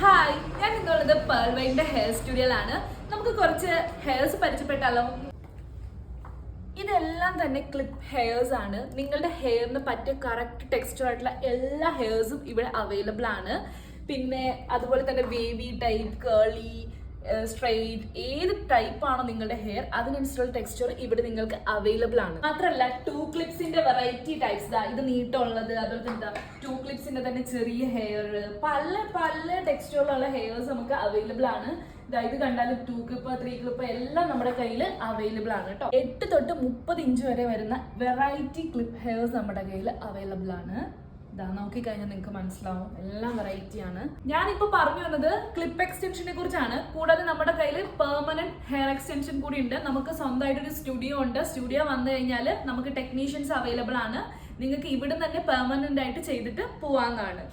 Hi ഞാൻ നിങ്ങളുള്ളത് പേൾവൈന്റെ hair studio ആണ് നമുക്ക് കുറച്ച് ഹെയർസ് പരിചയപ്പെട്ടാലോ? ഇതെല്ലാം തന്നെ ക്ലിപ്പ് ഹെയർസ് ആണ്. നിങ്ങളുടെ ഹെയറിന് പറ്റിയ കറക്റ്റ് ടെക്സ്റ്റർ ആയിട്ടുള്ള എല്ലാ ഹെയർസും ഇവിടെ അവൈലബിൾ ആണ്. പിന്നെ അതുപോലെ തന്നെ വേവി ടൈപ്പ് കേളി സ്ട്രെയിറ്റ് ഏത് ടൈപ്പ് ആണോ നിങ്ങളുടെ ഹെയർ അതിനനുസരിച്ചുള്ള ടെക്സ്ചർ ഇവിടെ നിങ്ങൾക്ക് അവൈലബിൾ ആണ്. മാത്രമല്ല ടു ക്ലിപ്സിന്റെ വെറൈറ്റി ടൈപ്സ് ദാ ഇത് നീട്ടമുള്ളത് അതുപോലെ തന്നെ എന്താ ടു ക്ലിപ്സിന്റെ തന്നെ ചെറിയ ഹെയർ പല പല ടെക്സ്റ്റുകളുള്ള ഹെയർസ് നമുക്ക് അവൈലബിൾ ആണ്. ദാ ഇത് കണ്ടാലും ടു ക്ലിപ്പ് ത്രീ ക്ലിപ്പ് എല്ലാം നമ്മുടെ കയ്യിൽ അവൈലബിൾ ആണ് കേട്ടോ എട്ട് തൊട്ട് മുപ്പത് ഇഞ്ച് വരെ വരുന്ന വെറൈറ്റി ക്ലിപ്പ് ഹെയർസ് നമ്മുടെ കയ്യിൽ അവൈലബിൾ ആണ്. ഇതാ നോക്കി കഴിഞ്ഞാൽ നിങ്ങൾക്ക് മനസ്സിലാവും. എല്ലാം വെറൈറ്റി ആണ്. ഞാനിപ്പോ പറഞ്ഞു വന്നത് ക്ലിപ്പ് എക്സ്റ്റൻഷനെ കുറിച്ചാണ്. കൂടാതെ നമ്മുടെ കയ്യിൽ പെർമനന്റ് ഹെയർ എക്സ്റ്റൻഷൻ കൂടി ഉണ്ട്. നമുക്ക് സ്വന്തമായിട്ട് ഒരു സ്റ്റുഡിയോ ഉണ്ട്. സ്റ്റുഡിയോ വന്നു കഴിഞ്ഞാൽ നമുക്ക് ടെക്നീഷ്യൻസ് അവൈലബിൾ ആണ്. നിങ്ങൾക്ക് ഇവിടെ തന്നെ പെർമനന്റ് ആയിട്ട് ചെയ്തിട്ട് പോവാന്നാണ്.